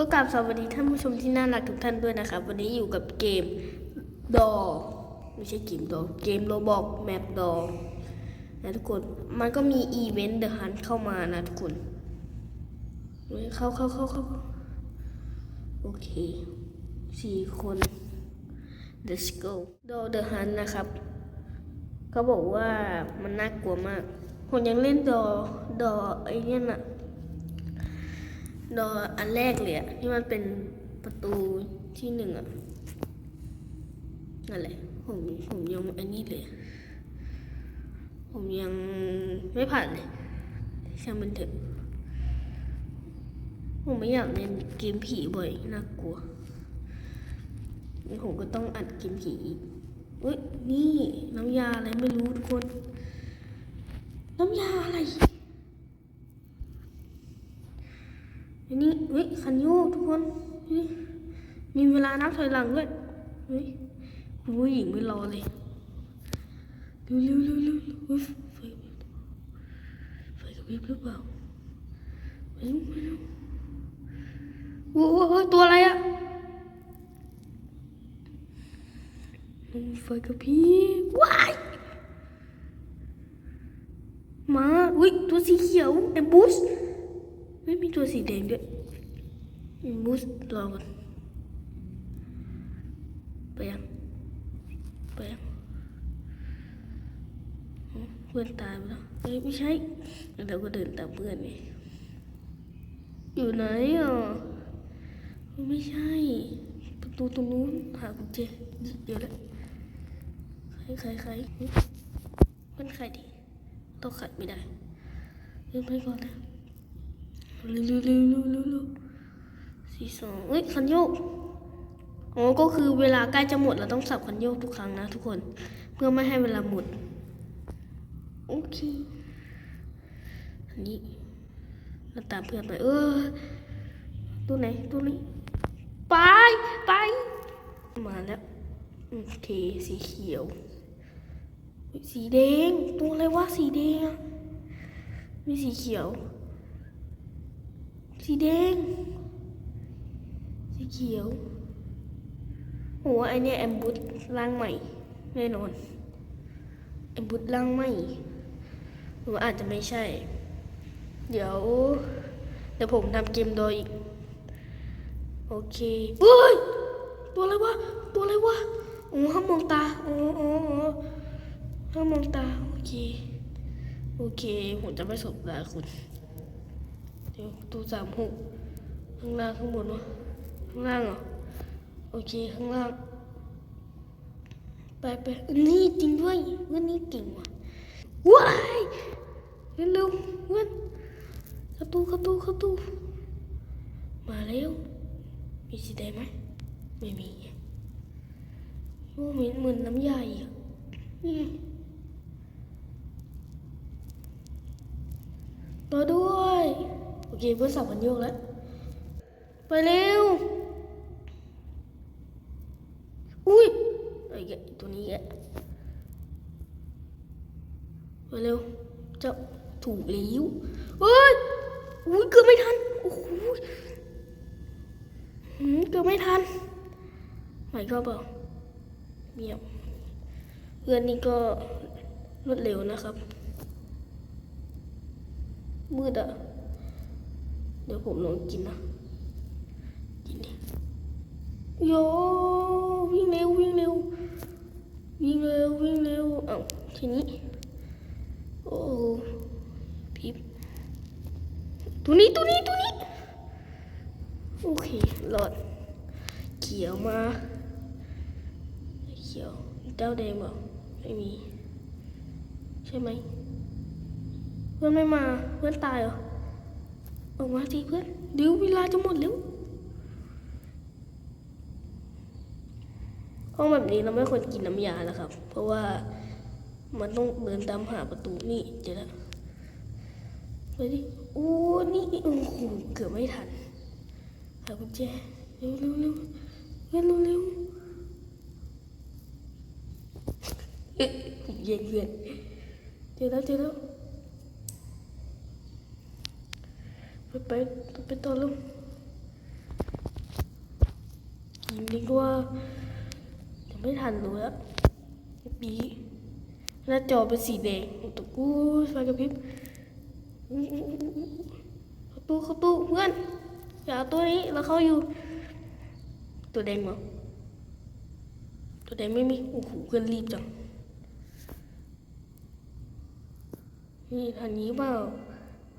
ก็กราบสวัสดีท่านผู้ชมที่น่ารักทุกท่านด้วยนะครับ วันนี้อยู่กับเกมดอไม่ใช่เกมดอเกมโรบอกแมปดอนะทุกคนมันก็มีอีเวนต์เดอะฮันเข้ามานะทุกคนเข้าเข้าเข้าเข้าโอเคสี่คน let's go ดอเดอะฮันนะครับเขาบอกว่ามันน่ากลัวมากผมยังเล่นดอดอไอ้เนี่ยน่ะ ดออันแรกเลยอะที่มันเป็นประตูที่หนึ่งอะนั่นแหละผมผมยังอ้นี่เลย ผมยังไม่ผ่านเลยช่างมันเถอะผมไม่อยากเล่นเกมผีบ่อยน่ากลัวผมก็ต้องอัดเกมผีอีกเฮ้ย นี่ น้ำยาอะไรไม่รู้ทุกคน น้ำยาอะไร อันนี้เฮ้ยคันโยกทุกคนเฮ้ยมีเวลานับถอยหลังด้วยเฮ้ยคุณผู้หญิงไม่รอเลยเร็วเร็วเร็วเร็วเฮ้ยไฟไฟกระพริบหรือเปล่าไปเร็วไปเร็วโอ้โอ้โหตัวอะไรอะโอ้ไฟกระพริบว้ายมาอุ้ยตัวสีเขียวแอมบูส ไม่มีตัวสีแดงด้วยบูสรอก่อนไปยังไปยังอ๋อเพื่อนตายไปแล้วเฮ้ยไม่ใช่เราก็เดินตามเพื่อนไงอยู่ไหนอะไม่ใช่ประตูตรงนู้นหากุญแจเดี๋ยวละใครใครใครเฮ้ยเป็นใครดิต้องขัดไม่ได้เดินไปก่อนนะ ร็วเร็วเร็วเร็วเร็วเร็วสี่สองเอ้ยคันโยกอ๋อก็คือเวลาใกล้จะหมดเราต้องสับคันโยกทุกครั้งนะทุกคน เพื่อไม่ให้เวลาหมดโอเคอันนี้เราตามเพื่อนไปเออตัวไหนตัวนี้ไปไปมาแล้วโอเคสีเขียวเฮ้ยสีแดงตัวอะไรวะสีแดงอะมีสีเขียว สีแดง สีเขียวโหอเนี่ยแอมบูดร่างใหม่ แน่นอนแอมบูดร่างใหม่หรือว่าอาจจะไม่ใช่ เดี๋ยว เดี๋ยวผมทำเกมโดยอีก โอเคเฮ้ย ตัวอะไรวะ ตัวอะไรวะโอ้ห้ามมองตาโอ้โอ้โอ้ห้ามมองตา โอเค โอเค ผมจะไม่สบตาคุณ ดี๋ยวตูสามหกข้างล่างข้างบนวะข้างล่างเหรอโอเคข้างล่าง ไปไปนี่จริงด้วยเพื่อนนี่เก่งว่ะว้ายเร็วเร็วเพื่อนเข้าตู้เข้าตู้เข้าตู้มาแล้วมีสีแดงไหมไม่มีโอ้เหมือนเหมือนน้ำยาอีกอะนี่ไงตัวด้วย อเคเพื่อนสับกันโยกแล้ว ไปเร็ว อุ้ยไอ้แกตัวนี้แกไปเร็วจ้าถูกแล้วเฮ้ยอุ้ยเกือบไม่ทัน โอ้โหเกือบไม่ทันไม่ก็เปล่าเงียบเพื่อนนี่ก็รวดเร็วนะครับ มืดอะ เดี๋ยวผมลองกินนะ กินดิโยวิ่งเร็ววิ่งเร็ว วิ่งเร็ววิ่งเร็วเอ้าทีนี้ โอ้พิบตัวนี้ตัวนี้ตัวนี้ โอเคหลอด เขียวมา เขียวเจ้าแดงเปล่าไม่มี ใช่ไหม เพื่อนไม่มา เพื่อนตายเหรอ ออกมาสิเพื่อนเดี๋ยวเวลาจะหมดแล้วห้องแบบนี้เราไม่ควรกินน้ำยาแล้วครับ เพราะว่ามันต้องเดินตามหาประตูนี่เดี๋ยวนะไปดิโอ้นี่โอ้โหเกือบไม่ทันหากุญแจเร็วเร็วเร็วเร็วเร็วเร็วเอ๊ะเย็นเย็นเจอแล้วเจอแล้ว ไปไปไปต่อลูกยิงดีกว่าจะไม่ทันรู้แล้วปีหน้าจอเป็นสีแดงตะกูไฟกระพริบเข้าตู้เข้าตู้เพื่อนอย่าเอาตัวนี้เราเข้าอยู่ ตัวแดงมั้งตัวแดงไม่มีโอ้โหเพื่อนรีบจังนี่ทันนี้เปล่า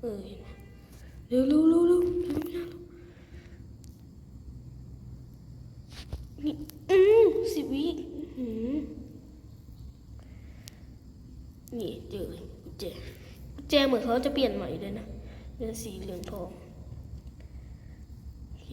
เออ เร็วเร็วเร็วเร็วเร็วเร็วนี่อืมสิบวิอื้อหือนี่เจอเลยกุญแจกุญแจเหมือนเขาจะเปลี่ยนใหม่เลยนะเป็นสีเหลืองทองเค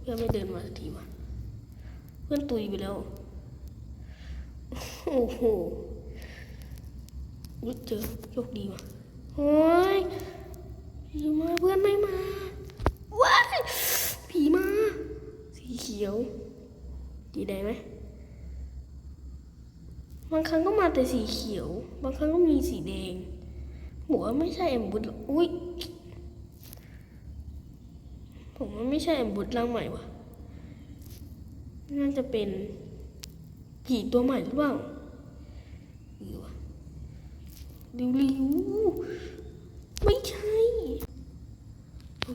เพื่อนไม่เดินมาสักทีวะเพื่อนตุยไปแล้ว โอ้โหอุ๊ยเจอโชคดีว่ะโอ้ย ผีมาเพื่อนไม่มาว้ายผีมา สีเขียวดีได้ไหมบางครั้งก็มาแต่สีเขียว บางครั้งก็มีสีแดงบอกว่าไม่ใช่แอมบุตรอุ้ยผมว่าไม่ใช่แอมบุตร่างใหม่ว่ะน่าจะเป็นผีตัวใหม่หรือเปล่าหรือวะริวริวไม่ใช่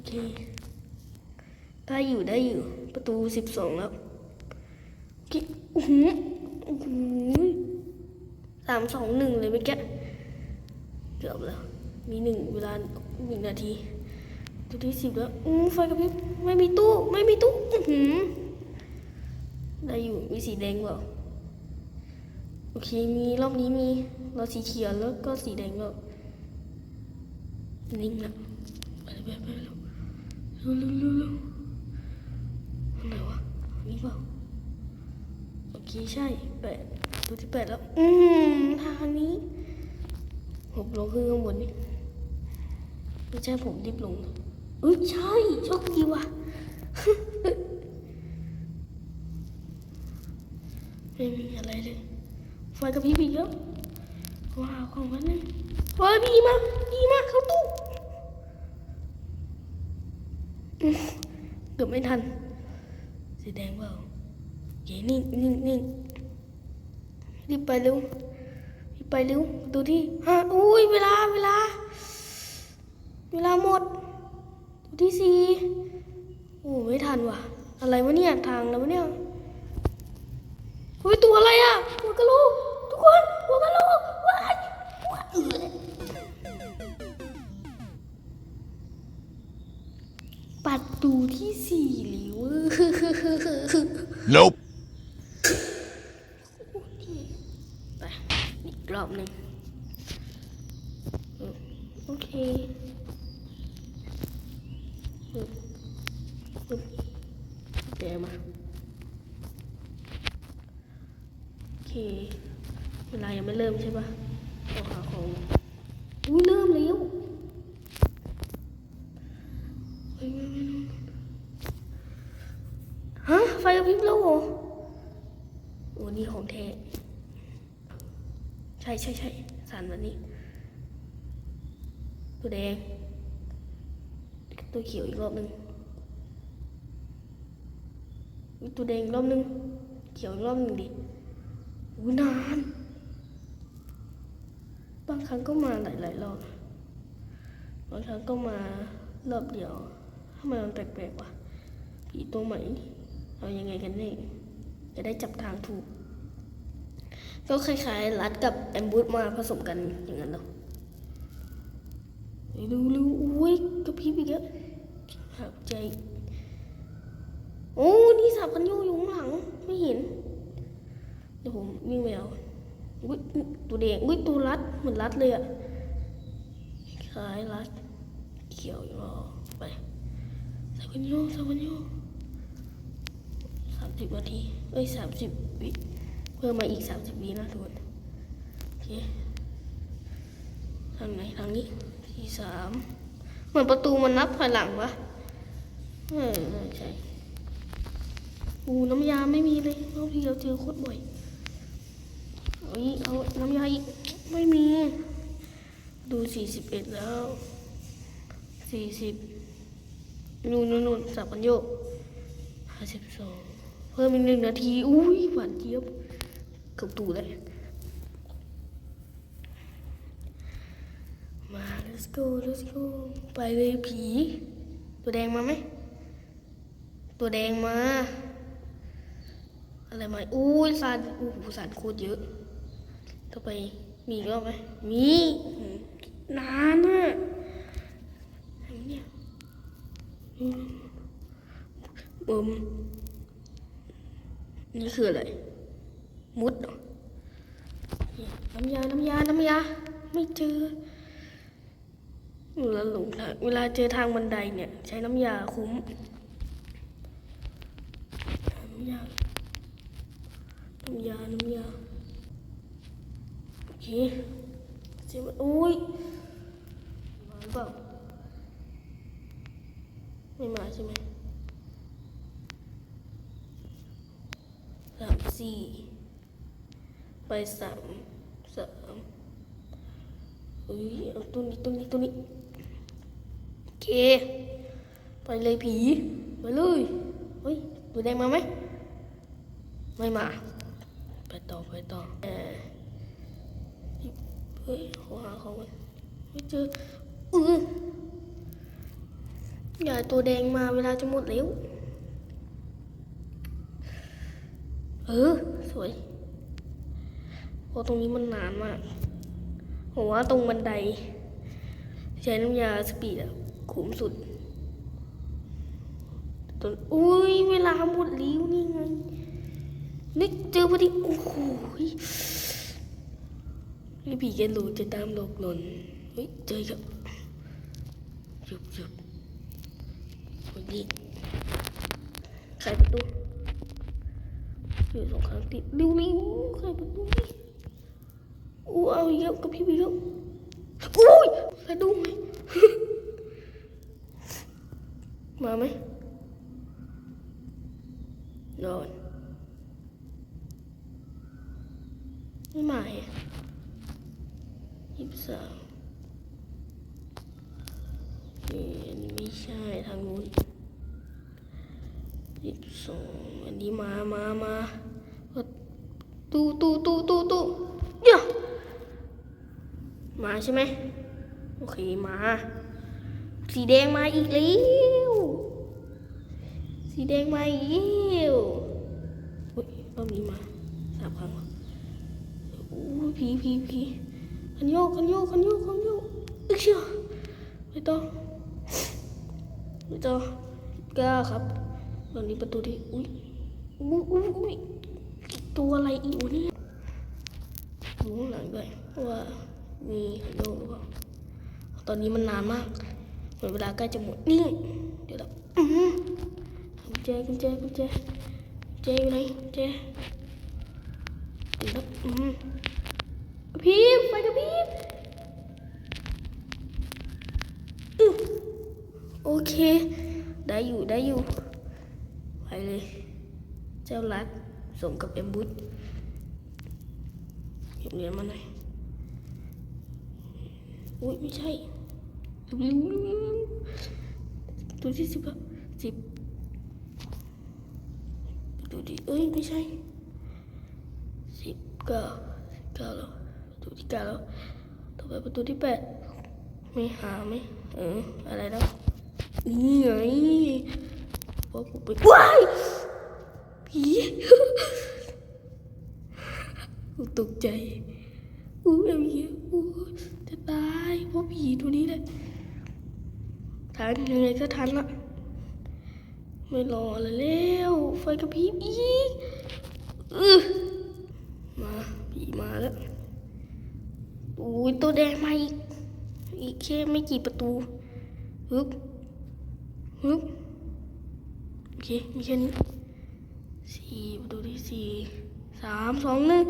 เค ได้อยู่ได้อยู่ ประตูสิบสองแล้วโอเคอื้อหือโอ้โหสามสองหนึ่งเลยเมื่อกี้เกือบแล้ว มีหนึ่งเวลาหนึ่งนาทีตัวที่สิบแล้ว อืมไฟกระพริบไม่มีตู้ ไม่มีตู้ อื้อหือได้อยู่ มีสีแดงเปล่า โอเค มีรอบนี้มี เราสีเขียวแล้วก็สีแดงแล้วนิ่งละไปไปไป เร็วเร็วเร็วเร็วเร็วอันไหนวะอันนี้เปล่าโอเคใช่แปดตัวที่แปดแล้ว อืมทางนี้ผมลงขึ้นข้างบนนี่ไม่ใช่ผมรีบลงเอ้ยใช่โชคดีว่ะไม่มีอะไรเลยไฟกระพริบอีกแล้วว้าวของมันนึงเฮ้ยดีมากดีมากเข้าตู้อื้อ เกือบไม่ทัน สีแดงเปล่าโอเคนิ่งนิ่งนิ่งรีบไปเร็วรีบไปเร็วดูที่ฮะอุ้ยเวลาเวลา เวลาหมดดูที่สี่โอ้ไม่ทันว่ะ อะไรวะเนี่ยทางแล้ววะเนี่ยเฮ้ยตัวอะไรอะหัวกระโหลก ตูที่สี่หรือ Nope. ไปอีกรอบหนึ่งอืมโอเคอืมอืมเดี๋ยวมา โอเค เวลายังไม่เริ่มใช่ปะเอาหาของอุ้ยเริ่มแล้วเฮ้ยไม่ไม่ไม่ฮะ ไฟ กระพริบแล้วเหรอโอ้นี่ของแท้ใช่ใช่ใช่สารวันนี้ ตัวแดง ตัวเขียวอีกรอบหนึ่งตัวแดงอีกรอบหนึ่งเขียวอีกรอบหนึ่งดิอู้นานบางครั้งก็มาหลายๆรอบบางครั้งก็มารอบเดียวทำไมมันแปลกๆวะผีตัวใหม่นี่ เอายังไงกันแน่จะได้จับทางถูก ก็คล้ายๆ รัดกับแอมบูสมาผสมกันอย่างนั้นเหรอดูดูอุ้ยกระพริบอีกแล้วหักใจ โอ้ นี่สับกันโยกอยู่ข้างหลัง ไม่เห็นเดี๋ยวผมวิ่งไปเอาอุ้ยตัวแดงอุ้ยตัวรัดเหมือนรัดเลยอะคล้ายรัดเขียวอยู่รอไปสามพันโยสามพันโยสาม สิบนาที เอ้ยสามสิบวิเพิ่มมาอีกสามสิบวินะทุกคนโอเคทางไหนทางนี้ที่สามเหมือนประตูมันนับถอยหลังวะเออใช่อูน้ำยาไม่มีเลยรอบที่เราเจอโคตรบ่อยเอาอีกเอาน้ำยาอีกไม่มี ดูสี่สิบเอ็ดแล้วสี่สิบนู่นนู่นนู่นสับกันโยกห้าสิบสอง เพิ่มอีกหนึ่งนาที อุ้ยหวานเจี๊ยบเกับตูเลย มา let's go let's go ไปเลยผี ตัวแดงมาไหม ตัวแดงมา อะไรมา อุ้ยสารอู้หูสารโคตรเยอะต่อไปมีอีกรอบไหม มีนานอะอะไรเนี่ยอืมอืม นี่คืออะไร มุดเหรอเนี่ยน้ำยา น้ำยา น้ำยา ไม่เจอเวลาหลงทางเวลาเจอทางบันไดเนี่ย ใช้น้ำยาคุ้มน้ำยา น้ำยา น้ำยา โอเคเสียมันอุ้ย มาหรือเปล่า ไม่มาใช่ไหม สามสี่ไปสามสามอุ้ยเอาตัวนี้ตัวนี้ตัวนี้โอเค ไปเลยผีไปเลยเฮ้ยตัวแดงมาไหมไม่มา ไปต่อไปต่อเออเฮ้ยขอหาของไม่เจออืออย่าตัวแดงมาเวลาจะหมดแล้ว เออ สวยเพราะตรงนี้มันนานมากผมว่าตรงบันได ใช้น้ำยาสปีดอะคุ้มสุดตอนอุ้ยเวลาหมดแล้วนี่ไง นึกเจอพอดี โอ้โหยนี่ผีแกนหลูจะตามหลอกหลอนเฮ้ยเจอกับหยุบหยุบวันนี้ใครประตูอยู่สองครั้งติดเร็วๆใครเป็นดูนี่อู้เอาเยอะกับพี่บีแล้วอุ้ยใครดูไหมมาไหมนอน ไม่มาเหรอยี่สิบสามนี่อันนี้ไม่ใช่ทางนู้นยี่สิบสองอันนี้มา มาตู้ตู้ตู้ตู้ตู้เดี๋ยมาใช่ไหมโอเคมา สีแดงมาอีกแล้วสีแดงมาอีกแล้วอุ้ยรอบนี้มาสามครั้งอู้ผีผีผีคันโยกคันโยกคันโยกคันโยกอึกเชียวไม่ต้องไม่ต้องกล้าครับตอนนี้ประตูที่อุ้ย อุ้ยอุ้ยอุ้ยตัวอะไรอีกเนี่ยดูข้างหลังด้วยว่ามีคันโยกหรือเปล่าตอนนี้มันนานมากเหมือนเวลาใกล้จะหมดนี่เดี๋ยวเราอื้อหือกุญแจกุญแจกุญแจกุญแจอยู่ไหนกุญแจเดี๋ยวนะอืมกระพริบไฟกระพริบอือโอเค ได้อยู่ได้อยู่ ไปเลย เจ้ารัดส่งกับเอ็มบุตเก็บเหรียญมาหน่อยอุ้ยไม่ใช่ตัวที่สิบอะสิบดูดิเอ้ยไม่ใช่สิบเก้าสิบเก้าแล้วประตูที่เก้าแล้วต่อไปประตูที่แปดไม่หาไหมเอออะไรแล้วนี่ไงพอผมไปว้าย ผีกูตกใจอู้เอ็มเหี้ยอู้จะตายเพราะผีตัวนี้เลยทันยังไงก็ทันละไม่รอลยแล้วไฟกระพริบอีกออมาผีมาแล้วโอ้ยตัวแดงมาอีกอีกแค่ไม่กี่ประตูฮึบฮึบโอเคมีแค่นี้ สี่ประตูที่สี่สามสองหนึ่ง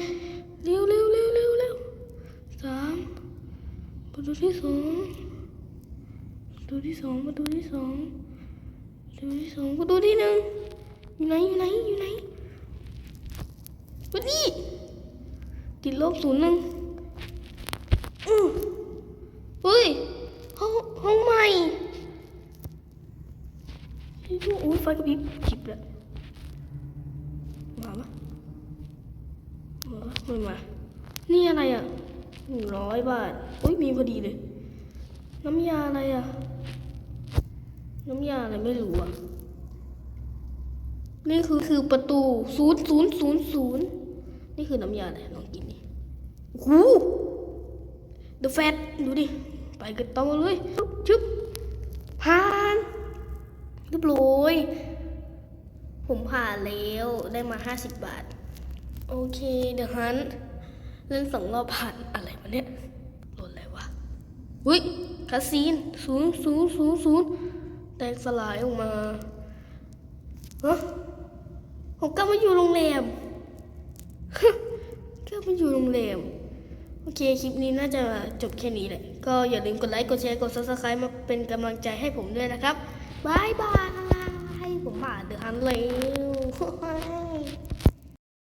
เร็วเร็วเร็วเร็วเร็วสามประตูที่สองประตูที่สองประตูที่สองประตูที่สองประตูที่หนึ่งอยู่ไหนอยู่ไหนอยู่ไหนวันนี้ติดลบศูนย์หนึ่งอือเฮ้ยห้องห้องใหม่โอ้ยไฟกระพริบจิบแล้ว ปะ เออไม่มา นี่อะไรอะหนึ่งร้อยบาทอุ้ยมีพอดีเลย น้ำยาอะไรอะ น้ำยาอะไรไม่รู้อะ นี่คือคือประตูศูนย์ศูนย์ศูนย์ศูนย์นี่คือน้ำยาอะไรลองกินดิโอ้โหเดอะแฟตดูดิ ไปกันต่อเลยชึบชึบผ่านเรียบร้อยผมผ่านแล้วได้มาห้าสิบบาท โอเค เดี๋ยวฮันเล่นสองรอบผ่านอะไรวะเนี่ยโหลดอะไรวะอุ้ยคาซีนศูนย์ศูนย์ศูนย์ศูนย์แตกสลายออกมาฮะผมกลับมาอยู่โรงแรมกลับมาอยู่โรงแรม โอเค คลิปนี้น่าจะจบแค่นี้แหละ ก็อย่าลืมกดไลค์ กดแชร์ กด subscribe มาเป็นกำลังใจให้ผมด้วยนะครับบายบาย ผมผ่านเดอะฮันแล้ว